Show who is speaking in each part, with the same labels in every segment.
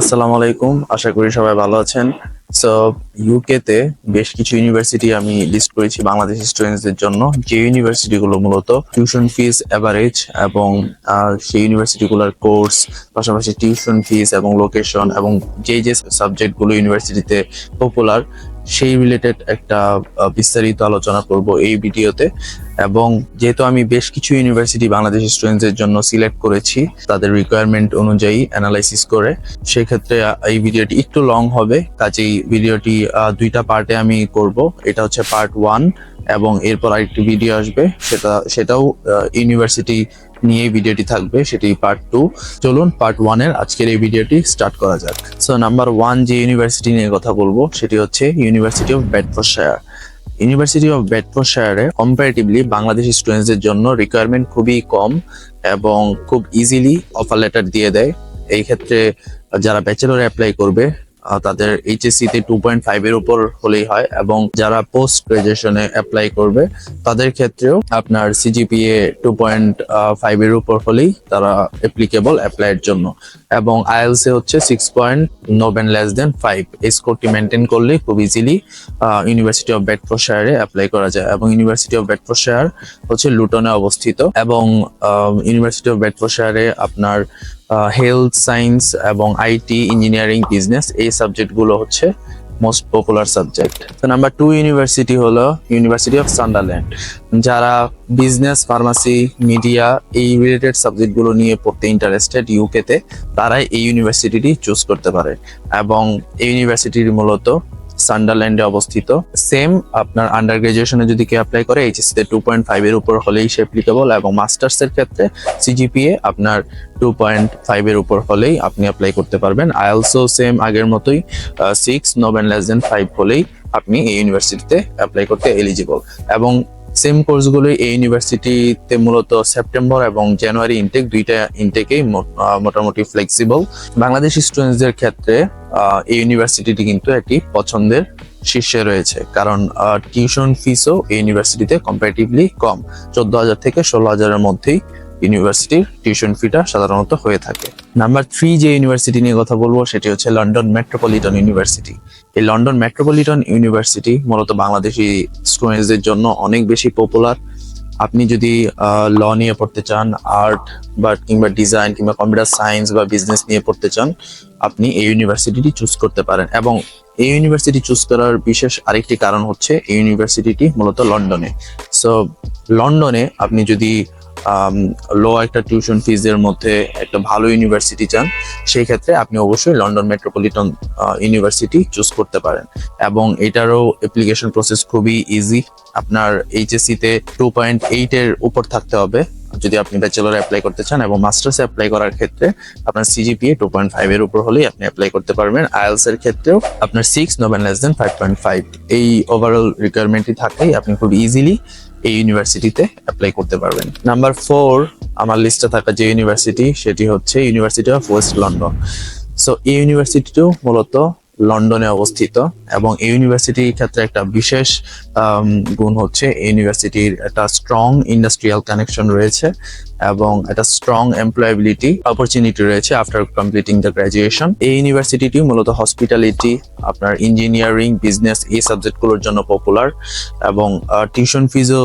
Speaker 1: আসসালামু আলাইকুম, আশা করি সবাই ভালো আছেন। সো ইউকে তে বেশ কিছু ইউনিভার্সিটি আমি লিস্ট করেছি বাংলাদেশি স্টুডেন্টসদের জন্য। যে ইউনিভার্সিটি গুলো মূলত টিউশন ফিস অ্যাভারেজ এবং সেই ইউনিভার্সিটি গুলোর কোর্স পাশাপাশি টিউশন ফিস এবং লোকেশন এবং যে যে সাবজেক্টগুলো ইউনিভার্সিটিতে পপুলার সেই রিলেটেড একটা বিস্তারিত আলোচনা করব এই ভিডিওতে। এবং যেহেতু আমি বেশ কিছু ইউনিভার্সিটি বাংলাদেশের স্টুডেন্টসদের জন্য সিলেক্ট করেছি তাদের রিকোয়ারমেন্ট অনুযায়ী অ্যানালাইসিস করে, সেক্ষেত্রে এই ভিডিওটি একটু লং হবে। কাজেই ভিডিওটি দুইটা পার্টে আমি করব। এটা হচ্ছে পার্ট ওয়ান এবং এরপর আরেকটি ভিডিও আসবে। সেটা, সেটাও ইউনিভার্সিটি নিয়ে ভিডিওটি থাকবে, সেটি পার্ট টু চলুন পার্ট ওয়ানের আজকের এই ভিডিওটি স্টার্ট করা যাক। সো নাম্বার ওয়ান যে ইউনিভার্সিটি নিয়ে কথা বলব, সেটি হচ্ছে university of Bedfordshire university of বেডফোর্ডশায়ারে comparatively Bangladeshi স্টুডেন্টসদের জন্য রিকোয়ারমেন্ট খুবই কম এবং খুব ইজিলি অফার লেটার দিয়ে দেয়। এই ক্ষেত্রে যারা ব্যাচেলর অ্যাপ্লাই করবে তাদের এইচএসসি তে টু পয়েন্ট ফাইভ এর উপর হলেই হয় এবং যারা পোস্ট গ্রাজুয়েশনে অ্যাপ্লাই করবে, তাদের ক্ষেত্রেও আপনার সিজিপিএ টু পয়েন্ট ফাইভ এর উপর হলেই তারা অ্যাপ্লিকেবল অ্যাপ্লাইয়ের জন্য। এবং আইএলস এ হচ্ছে six point no band less than five এই স্কোরটি মেনটেন করলে খুব ইজিলি ইউনিভার্সিটি অফ বেডফোর্ডশায়ারে অ্যাপ্লাই করা যায়। এবং ইউনিভার্সিটি অফ বেডফোর্ডশায়ার হচ্ছে লুটনে অবস্থিত। এবং ইউনিভার্সিটি অফ বেডফোর্ডশায়ারে আপনার হেলথ সায়েন্স এবং আইটি ইঞ্জিনিয়ারিং বিজনেস এই সাবজেক্টগুলো হচ্ছে মোস্ট পপুলার সাবজেক্ট তো নাম্বার টু ইউনিভার্সিটি হলো ইউনিভার্সিটি অফ সান্ডারল্যান্ড যারা বিজনেস ফার্মাসি মিডিয়া এই রিলেটেড সাবজেক্টগুলো নিয়ে পড়তে ইন্টারেস্টেড ইউকেতে তারাই এই ইউনিভার্সিটিটি চুজ করতে পারে। এবং এই ইউনিভার্সিটির মূলত সান্ডারল্যান্ডে অবস্থিত। সেম আপনার আন্ডার গ্রাজুয়েশনে যদি কেউ অ্যাপ্লাই করে এইচএসসি তে টু পয়েন্ট ফাইভের উপর হলেই সে অ্যাপ্লিকেবল এবং মাস্টার্স এর ক্ষেত্রে সিজিপিএ আপনার টু পয়েন্ট ফাইভের উপর হলেই আপনি অ্যাপ্লাই করতে পারবেন। আই অলসো সেম আগের মতোই six no band less than five হলেই আপনি এই ইউনিভার্সিটিতে অ্যাপ্লাই করতে এলিজিবল এবং সেম কোর্সগুলো এই ইউনিভার্সিটিতে মূলত সেপ্টেম্বর এবং জানুয়ারি ইনটেক দুইটা ইনটেকেই মোটামুটি ফ্লেক্সিবল বাংলাদেশি স্টুডেন্টসদের ক্ষেত্রে এই ইউনিভার্সিটিটি কিন্তু একটি পছন্দের শীর্ষে রয়েছে। কারণ টিউশন ফিসও এই ইউনিভার্সিটিতে কম্পারেটিভলি কম। চোদ্দ হাজার থেকে ষোলো হাজারের মধ্যেই ইউনিভার্সিটির টিউশন ফিটা সাধারণত হয়ে থাকে। নাম্বার থ্রি যে ইউনিভার্সিটি নিয়ে কথা বলব, সেটি হচ্ছে লন্ডন মেট্রোপলিটন ইউনিভার্সিটি। এই লন্ডন মেট্রোপলিটন ইউনিভার্সিটি মূলত বাংলাদেশি স্টুডেন্টসদের জন্য অনেক বেশি পপুলার আপনি যদি ল নিয়ে পড়তে চান আর্ট বা কিংবা ডিজাইন কিংবা কম্পিউটার সায়েন্স বা বিজনেস নিয়ে পড়তে চান, আপনি এই ইউনিভার্সিটিটি চুজ করতে পারেন। এবং এই ইউনিভার্সিটি চুজ করার বিশেষ আরেকটি কারণ হচ্ছে, এই ইউনিভার্সিটিটি মূলত লন্ডনে। সো লন্ডনে আপনি যদি লো একটা টিউশন ফিজের মধ্যে একটা ভালো ইউনিভার্সিটি চান, সেই ক্ষেত্রে আপনি অবশ্যই লন্ডন মেট্রোপলিটন ইউনিভার্সিটি চুজ করতে পারেন। এবং এটারও অ্যাপ্লিকেশন প্রসেস খুবই ইজি আপনার এইচএসসি তে টু পয়েন্ট এইট এর উপর থাকতে হবে। যদি আপনি ব্যাচেলর অ্যাপ্লাই করতে চান এবং মাস্টার্স অ্যাপ্লাই করার ক্ষেত্রে আপনার সিজিপিএ টু পয়েন্ট ফাইভ এর উপর হলেই আপনি অ্যাপ্লাই করতে পারবেন। আইএলস এর ক্ষেত্রেও আপনার six no band less than five point five এই ওভারঅল রিকোয়ারমেন্টই থাকলেই আপনি খুব ইজিলি এই ইউনিভার্সিটিতে অ্যাপ্লাই করতে পারবেন। নাম্বার ফোর আমার লিস্টে থাকা যে ইউনিভার্সিটি সেটি হচ্ছে university of west London so এই ইউনিভার্সিটিটিও মূলত লন্ডনে অবস্থিত এবং এই ইউনিভার্সিটির ক্ষেত্রে একটা বিশেষ গুণ হচ্ছে এই ইউনিভার্সিটির একটা স্ট্রং ইন্ডাস্ট্রিয়াল কানেকশন রয়েছে এবং একটা স্ট্রং এমপ্লয়াবিলিটি অপরচুনিটি রয়েছে আফটার কমপ্লিটিং দ্য গ্রাজুয়েশন এই ইউনিভার্সিটিটি মূলত হসপিটালিটি আপনার ইঞ্জিনিয়ারিং বিজনেস এই সাবজেক্টগুলোর জন্য পপুলার এবং টিউশন ফিজও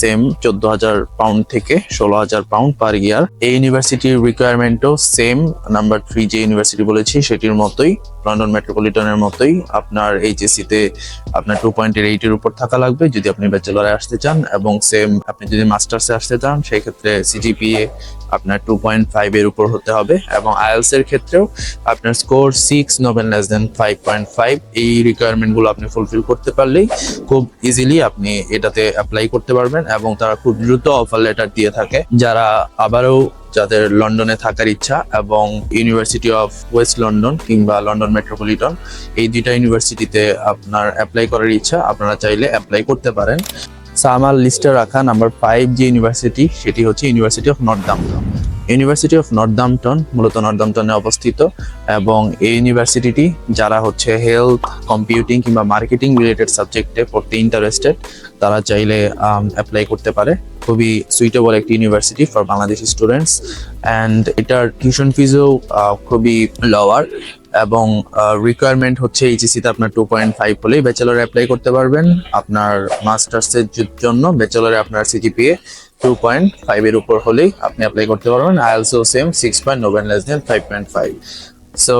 Speaker 1: সেম চোদ্দ হাজার পাউন্ড থেকে ষোলো হাজার পাউন্ড পার ইয়ার এই ইউনিভার্সিটির রিকোয়ারমেন্টও সেম নাম্বার থ্রি যে ইউনিভার্সিটি বলেছি সেটির মতোই লন্ডন মেট্রোপলিটনের মতোই আপনার এইচএসসি তে আপনার টু পয়েন্ট এইট এর উপর থাকা লাগবে যদি আপনি ব্যাচেলরে আসতে চান এবং সেম আপনি যদি মাস্টার্সে আসতে চান, সেই ক্ষেত্রে সিজিপিএ আপনার টু পয়েন্ট ফাইভ এর উপর হতে হবে এবং আইএলস এর ক্ষেত্রেও আপনার score six no band less than five point five এই রিকোয়ারমেন্টগুলো আপনি ফুলফিল করতে পারলেই খুব ইজিলি আপনি এটাতে অ্যাপ্লাই করতে পারবেন এবং তারা খুব দ্রুত অফার লেটার দিয়ে থাকে। যারা আবারও যাদের লন্ডনে থাকার ইচ্ছা এবং ইউনিভার্সিটি অফ ওয়েস্ট লন্ডন কিংবা লন্ডন মেট্রোপলিটন এই দুইটা ইউনিভার্সিটিতে আপনার অ্যাপ্লাই করার ইচ্ছা, আপনারা চাইলে অ্যাপ্লাই করতে পারেন। সামাল লিস্টে রাখা নাম্বার ফাইভ যে ইউনিভার্সিটি সেটি হচ্ছে university of north Northampton university of Northampton মূলত নর্থদাম্পটনে অবস্থিত, এবং এই ইউনিভার্সিটিটি যারা হচ্ছে হেলথ কম্পিউটিং কিংবা মার্কেটিং রিলেটেড সাবজেক্টে পড়তে ইন্টারেস্টেড তারা চাইলে অ্যাপ্লাই করতে পারে। খুবই সুইটেবল একটি university for Bangladeshi students and এটার টিউশন ফিজও খুবই লোয়ার এবং রিকোয়ারমেন্ট হচ্ছে এইচএসসিতে আপনার টু পয়েন্ট ফাইভ হলেই ব্যাচেলরে অ্যাপ্লাই করতে পারবেন। আপনার মাস্টার্সের জন্য ব্যাচেলরে আপনার সিজিপিএ টু পয়েন্ট ফাইভের উপর হলেই আপনি অ্যাপ্লাই করতে পারবেন। আইএলসো same six point নোভেন less than five point five so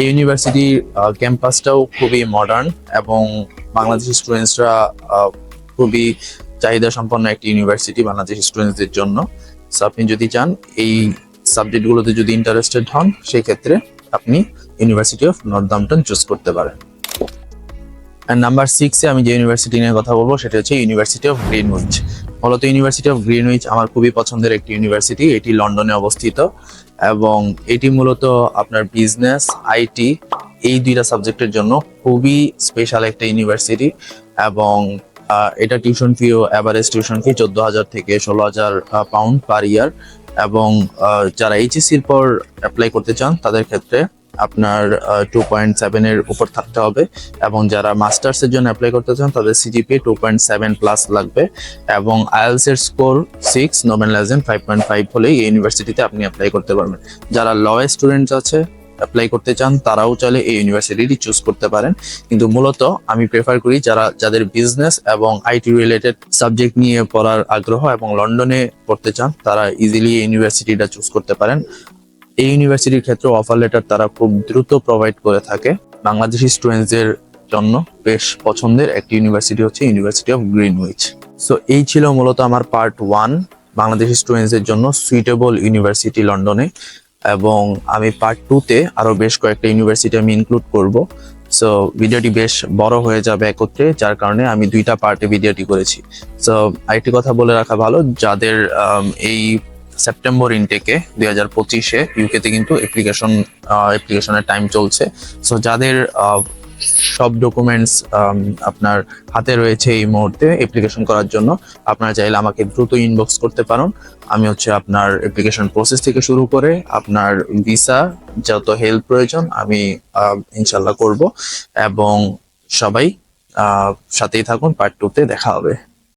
Speaker 1: এই ইউনিভার্সিটির ক্যাম্পাসটাও খুবই মডার্ন এবং বাংলাদেশি স্টুডেন্টসরা খুবই চাহিদা সম্পন্ন একটি ইউনিভার্সিটি বাংলাদেশি স্টুডেন্টসদের জন্য। সো আপনি যদি চান, এই সাবজেক্টগুলোতে যদি ইন্টারেস্টেড হন সেই ক্ষেত্রে আপনি ইউনিভার্সিটি অফ নর্দাম্পটন চুজ করতে পারেন। আর নাম্বার সিক্সে আমি যে ইউনিভার্সিটি নিয়ে কথা বলব, সেটা হচ্ছে ইউনিভার্সিটি অফ গ্রিনউইচ মূলত ইউনিভার্সিটি অফ গ্রিনউইচ আমার খুবই পছন্দের একটি ইউনিভার্সিটি এটি লন্ডনে অবস্থিত এবং এটি মূলত আপনার বিজনেস আইটি এই দুইটা সাবজেক্টের জন্য খুবই স্পেশাল একটা ইউনিভার্সিটি এবং এটা টিউশন ফিও অ্যাভারেজ টিউশন ফি চোদ্দ হাজার থেকে ষোলো হাজার পাউন্ড পার ইয়ার এবং যারা এইচএসসির পর অ্যাপ্লাই করতে চান তাদের ক্ষেত্রে আপনার টু পয়েন্ট সেভেনের উপর থাকতে হবে এবং যারা মাস্টার্সের জন্য অ্যাপ্লাই করতে চান, তাদের CGPA two point seven plus লাগবে এবং আইএলস এর score six no band less than five point five হলেই এই ইউনিভার্সিটিতে আপনি অ্যাপ্লাই করতে পারবেন। যারা ল স্টুডেন্টস আছে অ্যাপ্লাই করতে চান, তারাও চাইলে এই ইউনিভার্সিটিটি চুজ করতে পারেন। কিন্তু মূলত আমি প্রেফার করি যারা, যাদের বিজনেস এবং আইটি রিলেটেড সাবজেক্ট নিয়ে পড়ার আগ্রহ এবং লন্ডনে পড়তে চান, তারা ইজিলি এই ইউনিভার্সিটিটা চুজ করতে পারেন। এই ইউনিভার্সিটির ক্ষেত্রে অফার লেটার তারা খুব দ্রুত প্রোভাইড করে থাকে। বাংলাদেশি স্টুডেন্টসদের জন্য বেশ পছন্দের একটি ইউনিভার্সিটি হচ্ছে ইউনিভার্সিটি অফ গ্রিনউইচ সো এই ছিল মূলত আমার পার্ট ওয়ান বাংলাদেশি স্টুডেন্টসদের জন্য সুইটেবল ইউনিভার্সিটি লন্ডনে। এবং আমি পার্ট টুতে আরও বেশ কয়েকটা ইউনিভার্সিটি আমি ইনক্লুড করব। সো ভিডিওটি বেশ বড় হয়ে যাবে একত্রে, যার কারণে আমি দুইটা পার্টে ভিডিওটি করেছি। সো আরেকটি কথা বলে রাখা ভালো, যাদের এই সেপ্টেম্বর ইনটেকে দুই হাজার পঁচিশে ইউকেতে কিন্তু অ্যাপ্লিকেশন অ্যাপ্লিকেশনের টাইম চলছে। সো যাদের সব ডকুমেন্টস আপনার হাতে রয়েছে এই মুহূর্তে অ্যাপ্লিকেশন করার জন্য, আপনারা চাইলে আমাকে দ্রুত ইনবক্স করতে পারেন। আমি হচ্ছে আপনার অ্যাপ্লিকেশন প্রসেস থেকে শুরু করে আপনার ভিসা যত হেল্প প্রয়োজন, আমি ইনশাল্লাহ করব। এবং সবাই সাথেই থাকুন পার্ট টুতে দেখা হবে।